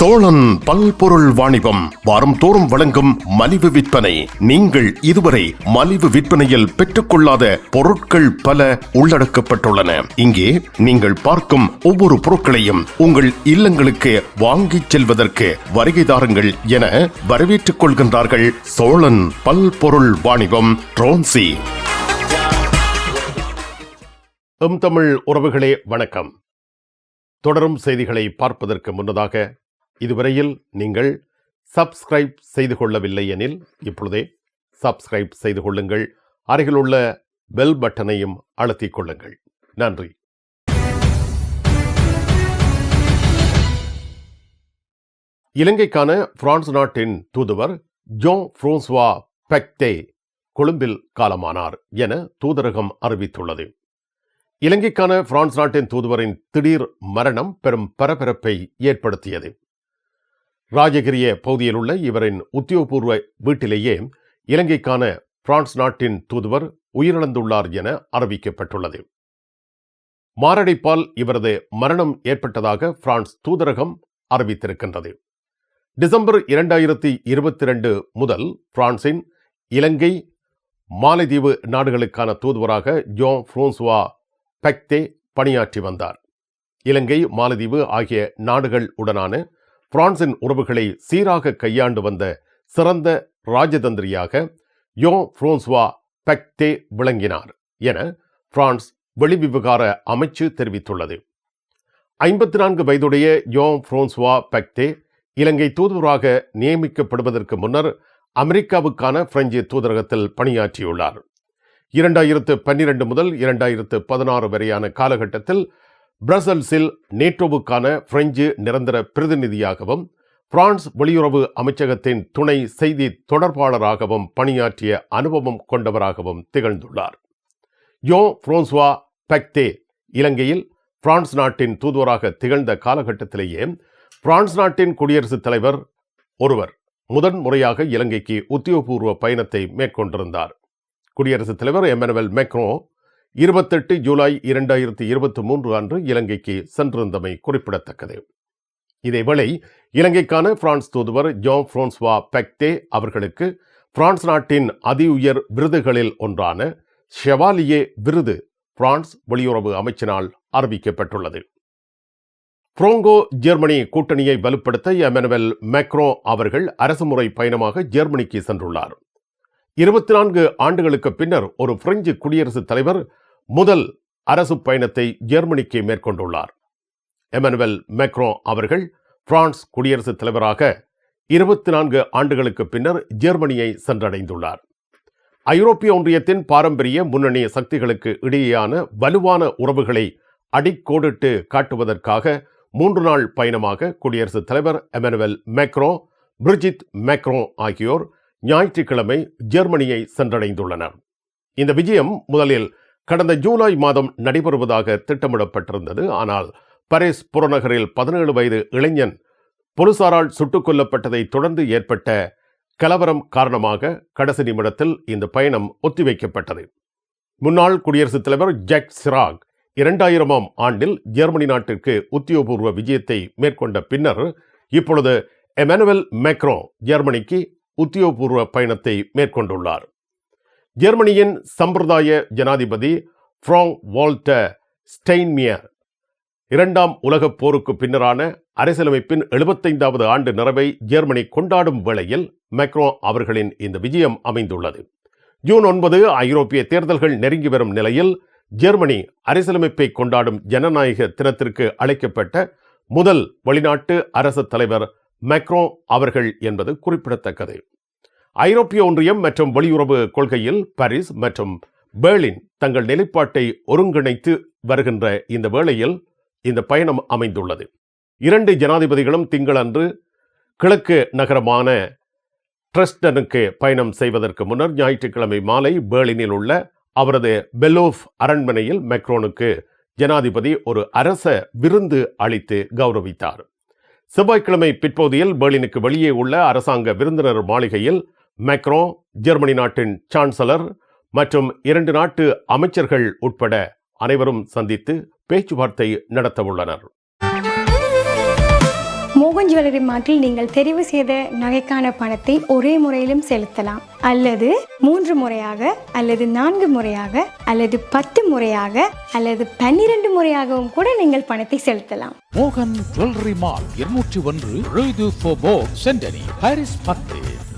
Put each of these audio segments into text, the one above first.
சோழன் பல்பொருள் வாணிபம் வாரம் தோறும் வழங்கும் மலிவு விற்பனை. நீங்கள் இதுவரை மலிவு விற்பனையில் பெற்றுக்கொள்ளாத பொருட்கள் பல உள்ளடக்கப்பட்டுள்ளன. இங்கே நீங்கள் பார்க்கும் ஒவ்வொரு பொருட்களையும் உங்கள் இல்லங்களுக்கு வாங்கிச் செல்வதற்கு வருகை தாருங்கள் என வரவேற்றுக் கொள்கின்றார்கள் சோழன் பல்பொருள் வாணிபம் ட்ரோன்சி. எம் தமிழ் உறவுகளே வணக்கம். தொடரும் செய்திகளை பார்ப்பதற்கு முன்னதாக இதுவரையில் நீங்கள் சப்ஸ்கிரைப் செய்து கொள்ளவில்லை எனில் இப்பொழுதே சப்ஸ்கிரைப் செய்து கொள்ளுங்கள். அருகிலுள்ள பெல் பட்டனையும் அழுத்திக் கொள்ளுங்கள். நன்றி. இலங்கைக்கான பிரான்ஸ் நாட்டின் தூதுவர் ஜோ ஃப்ரோன்ஸ்வா பெக்தே கொழும்பில் காலமானார் என தூதரகம் அறிவித்துள்ளது. இலங்கைக்கான பிரான்ஸ் நாட்டின் தூதுவரின் திடீர் மரணம் பெரும் பரபரப்பை ஏற்படுத்தியது. ராஜகிரிய பகுதியில் உள்ள இவரின் உத்தியோகபூர்வ வீட்டிலேயே இலங்கைக்கான பிரான்ஸ் நாட்டின் தூதுவர் உயிரிழந்துள்ளார் என அறிவிக்கப்பட்டுள்ளது. மாரடைப்பால் இவரது மரணம் ஏற்பட்டதாக பிரான்ஸ் தூதரகம் அறிவித்திருக்கின்றது. டிசம்பர் இரண்டாயிரத்தி இருபத்தி ரெண்டு முதல் பிரான்சின் இலங்கை மாலைதீவு நாடுகளுக்கான தூதுவராக ஜோ ஃப்ரோன்சுவா பெக்தே பணியாற்றி வந்தார். இலங்கை மாலதீவு ஆகிய நாடுகள் உடனான பிரான்சின் உறவுகளை சீராக கையாண்டு வந்த சிறந்த ராஜதந்திரியாக யோ புரோன்சுவா பெக்தே விளங்கினார் என பிரான்ஸ் வெளிவிவகார அமைச்சு தெரிவித்துள்ளது. ஐம்பத்தி நான்கு வயதுடைய யோ புரோன்சுவா பெக்தே இலங்கை தூதுவராக நியமிக்கப்படுவதற்கு முன்னர் அமெரிக்காவுக்கான பிரெஞ்சு தூதரகத்தில் பணியாற்றியுள்ளார். இரண்டாயிரத்து பன்னிரண்டு முதல் இரண்டாயிரத்து பதினாறு வரையான காலகட்டத்தில் பிரசல்ஸில் நேட்டோவுக்கான பிரெஞ்சு நிரந்தர பிரதிநிதியாகவும் பிரான்ஸ் வெளியுறவு அமைச்சகத்தின் துணை செய்தி தொடர்பாளராகவும் பணியாற்றிய அனுபவம் கொண்டவராகவும் திகழ்ந்துள்ளார். யோ புரோன்சுவா பக்தே இலங்கையில் பிரான்ஸ் நாட்டின் தூதுவராக திகழ்ந்த காலகட்டத்திலேயே பிரான்ஸ் நாட்டின் குடியரசுத் தலைவர் ஒருவர் முதன் முறையாக இலங்கைக்கு உத்தியோகபூர்வ பயணத்தை மேற்கொண்டிருந்தார். குடியரசுத் தலைவர் எமனுவல் மெக்ரோ இருபத்தெட்டு ஜூலை இரண்டாயிரத்தி இருபத்தி மூன்று அன்று இலங்கைக்கு சென்றிருந்தமை குறிப்பிடத்தக்கது. இதேவேளை இலங்கைக்கான பிரான்ஸ் தூதுவர் ஜோம் பிரான்ஸ்வா பெக்தே அவர்களுக்கு பிரான்ஸ் நாட்டின் அதி உயர் விருதுகளில் ஒன்றான ஷெவாலியே விருது பிரான்ஸ் வெளியுறவு அமைச்சினால் அறிவிக்கப்பட்டுள்ளது. புரோங்கோ ஜெர்மனி கூட்டணியை வலுப்படுத்த எமனுவல் மெக்ரோ அவர்கள் அரசுமுறை பயணமாக ஜெர்மனிக்கு சென்றுள்ளார். இருபத்தி நான்கு ஆண்டுகளுக்கு பின்னர் ஒரு பிரெஞ்சு குடியரசுத் தலைவர் முதல் அரசு பயணத்தை ஜெர்மனிக்கு மேற்கொண்டுள்ளார். எமனுவல் மெக்ரோ அவர்கள் பிரான்ஸ் குடியரசுத் தலைவராக இருபத்தி நான்கு ஆண்டுகளுக்கு பின்னர் ஜெர்மனியை சென்றடைந்துள்ளார். ஐரோப்பிய ஒன்றியத்தின் பாரம்பரிய முன்னணி சக்திகளுக்கு இடையேயான வலுவான உறவுகளை அடிக்கோடிட்டு காட்டுவதற்காக மூன்று நாள் பயணமாக குடியரசுத் தலைவர் எமனுவல் மேக்ரோ பிரிஜித் மேக்ரோ ஆகியோர் ஞாயிற்றுக்கிழமை ஜெர்மனியை சென்றடைந்துள்ளனர். இந்த விஜயம் முதலில் கடந்த ஜூலை மாதம் நடைபெறுவதாக திட்டமிடப்பட்டிருந்தது. ஆனால் பரிஸ் புறநகரில் பதினேழு வயது இளைஞன் போலீசாரால் சுட்டுக் கொல்லப்பட்டதை தொடர்ந்து ஏற்பட்ட கலவரம் காரணமாக கடைசி நிமிடத்தில் இந்த பயணம் ஒத்திவைக்கப்பட்டது. முன்னாள் குடியரசுத் தலைவர் ஜாக் சிராக் இரண்டாயிரமாம் ஆண்டில் ஜெர்மனி நாட்டிற்கு உத்தியோகபூர்வ விஜயத்தை மேற்கொண்ட பின்னர் இப்பொழுது எமனுவல் மேக்ரோ ஜெர்மனிக்கு உத்தியோகபூர்வ பயணத்தை மேற்கொண்டுள்ளார். ஜெர்மனியின் சம்பிரதாய ஜனாதிபதி ஃப்ராங் வால்ட ஸ்டெயின்மியர் இரண்டாம் உலகப் போருக்கு பின்னரான அரசியலமைப்பின் எழுபத்தைந்தாவது ஆண்டு நிறைவை ஜெர்மனி கொண்டாடும் வேளையில் மெக்ரோ அவர்களின் இந்த விஜயம் அமைந்துள்ளது. ஜூன் ஒன்பது ஐரோப்பிய தேர்தல்கள் நெருங்கி வரும் நிலையில் ஜெர்மனி அரசியலமைப்பை கொண்டாடும் ஜனநாயக தினத்திற்கு அழைக்கப்பட்ட முதல் வெளிநாட்டு அரசு தலைவர் மெக்ரோ அவர்கள் என்பது குறிப்பிடத்தக்கது. ஐரோப்பிய ஒன்றியம் மற்றும் வெளியுறவு கொள்கையில் பாரிஸ் மற்றும் பெர்லின் தங்கள் நிலைப்பாட்டை ஒருங்கிணைத்து வருகின்ற இந்த வேளையில் இந்த பயணம் அமைந்துள்ளது. இரண்டு ஜனாதிபதிகளும் திங்களன்று கிழக்கு நகரமான ட்ரெஸ்டனுக்கு பயணம் செய்வதற்கு முன்னர் ஞாயிற்றுக்கிழமை மாலை பேர்லினில் உள்ள அவரது பெலோஃப் அரண்மனையில் மெக்ரோனுக்கு ஜனாதிபதி ஒரு அரச விருந்து அளித்து கௌரவித்தார். செவ்வாய்க்கிழமை பிற்பகுதியில் பேர்லினுக்கு வெளியே உள்ள அரசாங்க விருந்தினர் மாளிகையில் மேக்ரோ ஜெர்மனி நாட்டின் சான்சலர் மற்றும் இரண்டு நாட்டு அமைச்சர்கள் உட்பட அனைவரும் சந்தித்து பேச்சுவார்த்தை நடத்தவுள்ளனர் மோகன் ஜுவல்லரி மார்ட்டில் நீங்கள் தெரிவு செய்த நகைக்கான பணத்தை ஒரே முறையிலும் செலுத்தலாம். அல்லது மூன்று முறையாக அல்லது நான்கு முறையாக அல்லது பத்து முறையாக அல்லது பன்னிரண்டு முறையாகவும் கூட நீங்கள் பணத்தை செலுத்தலாம். மோகன் ஜுவல்லரி மால் இருநூற்றி ஒன்று சென்டனி பத்து.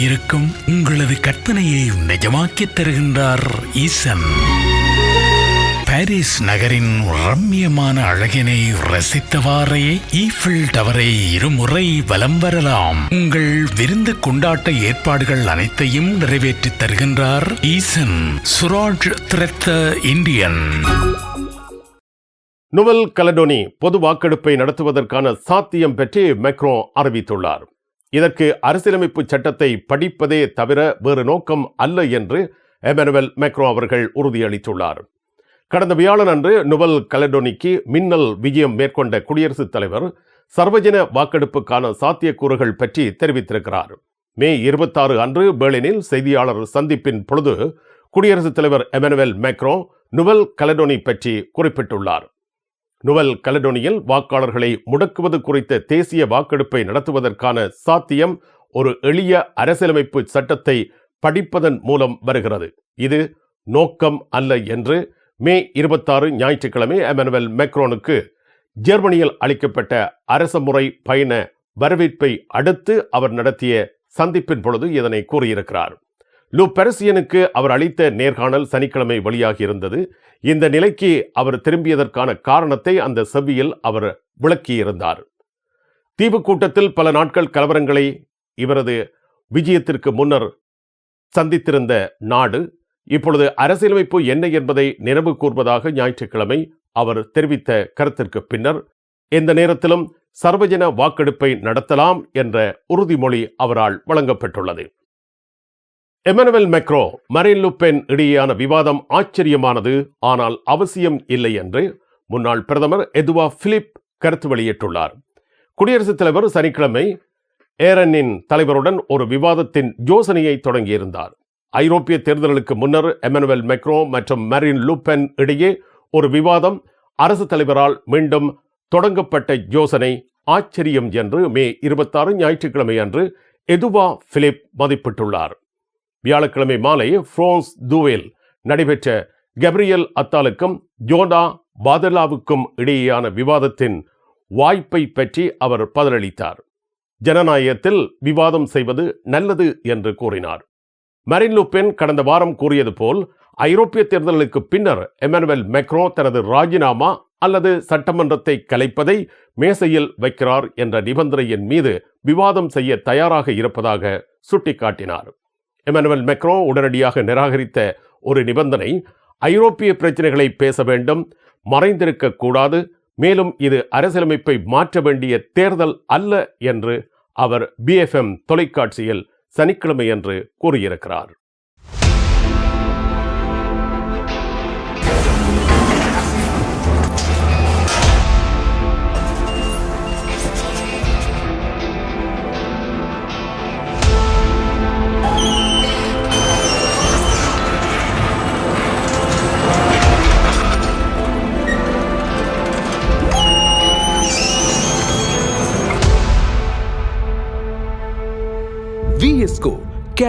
இருக்கும் உங்களது கற்பனையை நிஜமாக்கித் தருகின்றார் ஈசன். பாரிஸ் நகரின் ரம்மியமான அழகினை ரசித்தவாறே ஈஃபில் டவரை இருமுறை வலம் வரலாம். உங்கள் விருந்து கொண்டாட்ட ஏற்பாடுகள் அனைத்தையும் நிறைவேற்றித் தருகின்றார் ஈசன் சுராஜ் திரத்த இந்தியன். நுவல் கலடோனி பொது வாக்கெடுப்பை நடத்துவதற்கான சாத்தியம் பற்றி மெக்ரோ அறிவித்துள்ளார். இதற்கு அரசியலமைப்பு சட்டத்தை படிப்பதே தவிர வேறு நோக்கம் அல்ல என்று எமனுவல் மேக்ரோ அவர்கள் உறுதியளித்துள்ளார். கடந்த வியாழன் அன்று நுவல் கலடோனிக்கு மின்னல் விஜயம் மேற்கொண்ட குடியரசுத் தலைவர் சர்வஜன வாக்கெடுப்புக்கான சாத்தியக்கூறுகள் பற்றி தெரிவித்திருக்கிறார். மே இருபத்தாறு அன்று பேர்லினில் செய்தியாளர் சந்திப்பின் பொழுது குடியரசுத் தலைவர் எமனுவல் மேக்ரோ நுவல் கலடோனி பற்றி குறிப்பிட்டுள்ளார். நுவல் கலடோனியில் வாக்காளர்களை முடக்குவது குறித்த தேசிய வாக்கெடுப்பை நடத்துவதற்கான சாத்தியம் ஒரு எளிய அரசியலமைப்பு சட்டத்தை படிப்பதன் மூலம் வருகிறது. இது நோக்கம் அல்ல என்று மே இருபத்தாறு ஞாயிற்றுக்கிழமை எமனுவல் மேக்ரோனுக்கு ஜெர்மனியில் அளிக்கப்பட்ட அரச முறை பயண வரவேற்பை அடுத்து அவர் நடத்திய சந்திப்பின் பொழுது இதனை கூறியிருக்கிறார். லு பெரசியனுக்கு அவர் அளித்த நேர்காணல் சனிக்கிழமை வெளியாகியிருந்தது. இந்த நிலைக்கு அவர் திரும்பியதற்கான காரணத்தை அந்த செவ்வியில் அவர் விளக்கியிருந்தார். தீவு கூட்டத்தில் பல நாட்கள் கலவரங்களை இவரது விஜயத்திற்கு முன்னர் சந்தித்திருந்த நாடு இப்பொழுது அரசியலமைப்பு என்ன என்பதை நினைவு கூர்வதாக ஞாயிற்றுக்கிழமை அவர் தெரிவித்த கருத்திற்கு பின்னர் எந்த நேரத்திலும் சர்வஜன வாக்கெடுப்பை நடத்தலாம் என்ற உறுதிமொழி அவரால் வழங்கப்பட்டுள்ளது எமனுவல் மெக்ரோ மரின் லுப்பென் இடையேயான விவாதம் ஆச்சரியமானது ஆனால் அவசியம் இல்லை என்று முன்னாள் பிரதமர் எதுவா பிலிப் கருத்து வெளியிட்டுள்ளார். குடியரசுத் தலைவர் சனிக்கிழமை ஏரனின் தலைவருடன் ஒரு விவாதத்தின் யோசனையை தொடங்கியிருந்தார். ஐரோப்பிய தேர்தல்களுக்கு முன்னர் எமனுவல் மெக்ரோ மற்றும் மரின் லூப்பென் இடையே ஒரு விவாதம் அரசு தலைவரால் மீண்டும் தொடங்கப்பட்ட யோசனை ஆச்சரியம் என்று மே இருபத்தாறு ஞாயிற்றுக்கிழமை அன்று எதுவா பிலிப் மதிப்பிட்டுள்ளார். வியாழக்கிழமை மாலை பிரான்ஸ் தூவேல் நடைபெற்ற கப்ரியல் அத்தாலுக்கும் ஜோனா பாதலாவுக்கும் இடையேயான விவாதத்தின் வாய்ப்பை பற்றி அவர் பதிலளித்தார். ஜனநாயகத்தில் விவாதம் செய்வது நல்லது என்று கூறினார். மரின் லுப்பென் கடந்த வாரம் கூறியது போல் ஐரோப்பிய தேர்தல்களுக்கு பின்னர் எமனுவல் மெக்ரோ தனது ராஜினாமா அல்லது சட்டமன்றத்தை கலைப்பதை மேசையில் வைக்கிறார் என்ற நிபந்தனையின் மீது விவாதம் செய்ய தயாராக இருப்பதாக சுட்டிக்காட்டினார். எமனுவல் மெக்ரோ உடனடியாக நிராகரித்த ஒரு நிபந்தனை ஐரோப்பிய பிரச்சனைகளை பேச வேண்டும் மறைந்திருக்க கூடாது மேலும் இது அரசியலமைப்பை மாற்ற வேண்டிய தேர்தல் அல்ல என்று அவர் பிஎஃப்எம் தொலைக்காட்சியில் சனிக்கிழமையன்று கூறியிருக்கிறார்.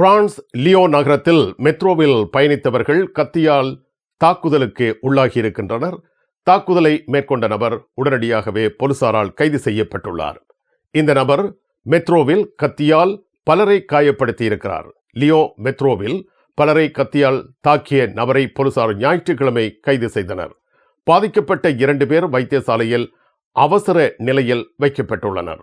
பிரான்ஸ் லியோ நகரத்தில் மெட்ரோவில் பயணித்தவர்கள் கத்தியால் தாக்குதலுக்கு உள்ளாகியிருக்கின்றனர். தாக்குதலை மேற்கொண்ட நபர் உடனடியாகவே போலீசாரால் கைது செய்யப்பட்டுள்ளார். இந்த நபர் மெட்ரோவில் கத்தியால் பலரை காயப்படுத்தியிருக்கிறார். லியோ மெட்ரோவில் பலரை கத்தியால் தாக்கிய நபரை போலீசார் ஞாயிற்றுக்கிழமை கைது செய்தனர். பாதிக்கப்பட்ட இரண்டு பேர் வைத்தியசாலையில் அவசர நிலையில் வைக்கப்பட்டுள்ளனர்.